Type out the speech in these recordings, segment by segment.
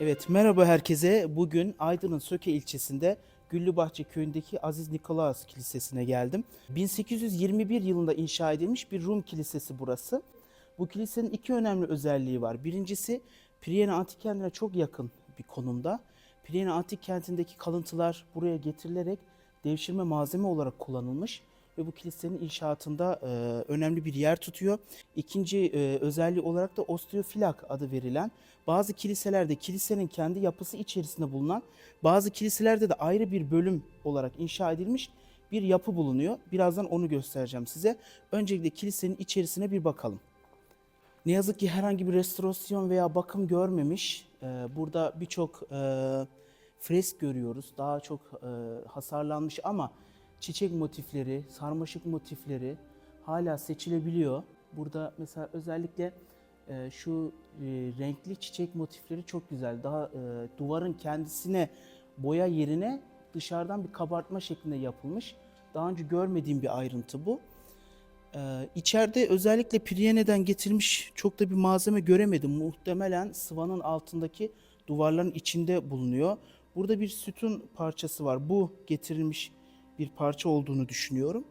Evet, merhaba herkese. Bugün Aydın'ın Söke ilçesinde Güllübahçe köyündeki Aziz Nikolaos Kilisesi'ne geldim. 1821 yılında inşa edilmiş bir Rum kilisesi burası. Bu kilisenin iki önemli özelliği var. Birincisi Priyana Antik Kenti'ne çok yakın bir konumda. Priyana Antik Kenti'ndeki kalıntılar buraya getirilerek devşirme malzeme olarak kullanılmış ve bu kilisenin inşaatında e, önemli bir yer tutuyor. İkinci e, özelliği olarak da osteofilak adı verilen bazı kiliselerde kilisenin kendi yapısı içerisinde bulunan bazı kiliselerde de ayrı bir bölüm olarak inşa edilmiş bir yapı bulunuyor. Birazdan onu göstereceğim size. Öncelikle kilisenin içerisine bir bakalım. Ne yazık ki herhangi bir restorasyon veya bakım görmemiş. Ee, burada birçok e, fresk görüyoruz. Daha çok e, hasarlanmış ama çiçek motifleri, sarmaşık motifleri hala seçilebiliyor. Burada mesela özellikle e, şu e, renkli çiçek motifleri çok güzel. Daha e, duvarın kendisine boya yerine dışarıdan bir kabartma şeklinde yapılmış. Daha önce görmediğim bir ayrıntı bu. Ee, içeride özellikle Priyene'den getirilmiş çok da bir malzeme göremedim. Muhtemelen sıvanın altındaki duvarların içinde bulunuyor. Burada bir sütun parçası var. Bu getirilmiş bir parça olduğunu düşünüyorum.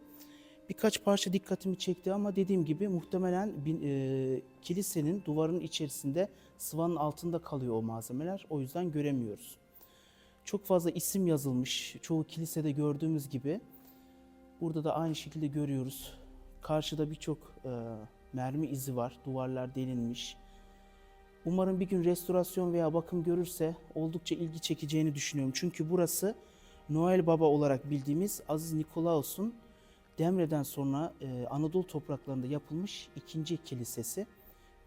Birkaç parça dikkatimi çekti ama dediğim gibi muhtemelen bin- e, kilisenin duvarın içerisinde sıvanın altında kalıyor o malzemeler. O yüzden göremiyoruz. Çok fazla isim yazılmış. Çoğu kilisede gördüğümüz gibi. Burada da aynı şekilde görüyoruz. Karşıda birçok e, mermi izi var. Duvarlar delinmiş. Umarım bir gün restorasyon veya bakım görürse oldukça ilgi çekeceğini düşünüyorum. Çünkü burası Noel Baba olarak bildiğimiz Aziz Nikolaos'un Demre'den sonra e, Anadolu topraklarında yapılmış ikinci kilisesi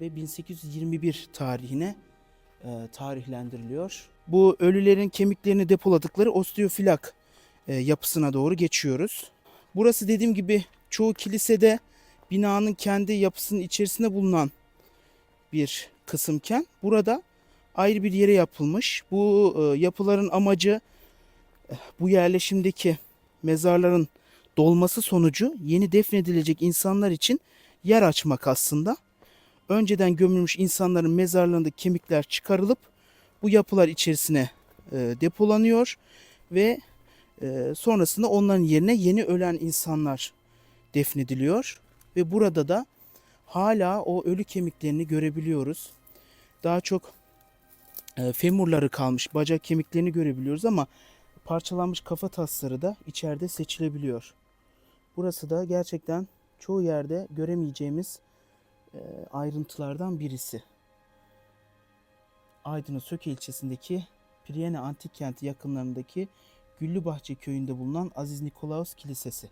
ve 1821 tarihine e, tarihlendiriliyor. Bu ölülerin kemiklerini depoladıkları osteofilak e, yapısına doğru geçiyoruz. Burası dediğim gibi çoğu kilisede binanın kendi yapısının içerisinde bulunan bir kısımken burada ayrı bir yere yapılmış. Bu e, yapıların amacı bu yerleşimdeki mezarların dolması sonucu yeni defnedilecek insanlar için yer açmak aslında. Önceden gömülmüş insanların mezarlarındaki kemikler çıkarılıp bu yapılar içerisine e, depolanıyor ve e, sonrasında onların yerine yeni ölen insanlar defnediliyor ve burada da hala o ölü kemiklerini görebiliyoruz. Daha çok e, femurları kalmış, bacak kemiklerini görebiliyoruz ama parçalanmış kafa tasları da içeride seçilebiliyor. Burası da gerçekten çoğu yerde göremeyeceğimiz e, ayrıntılardan birisi. Aydın'ın Söke ilçesindeki Priyene Antik Kenti yakınlarındaki Güllübahçe köyünde bulunan Aziz Nikolaos Kilisesi.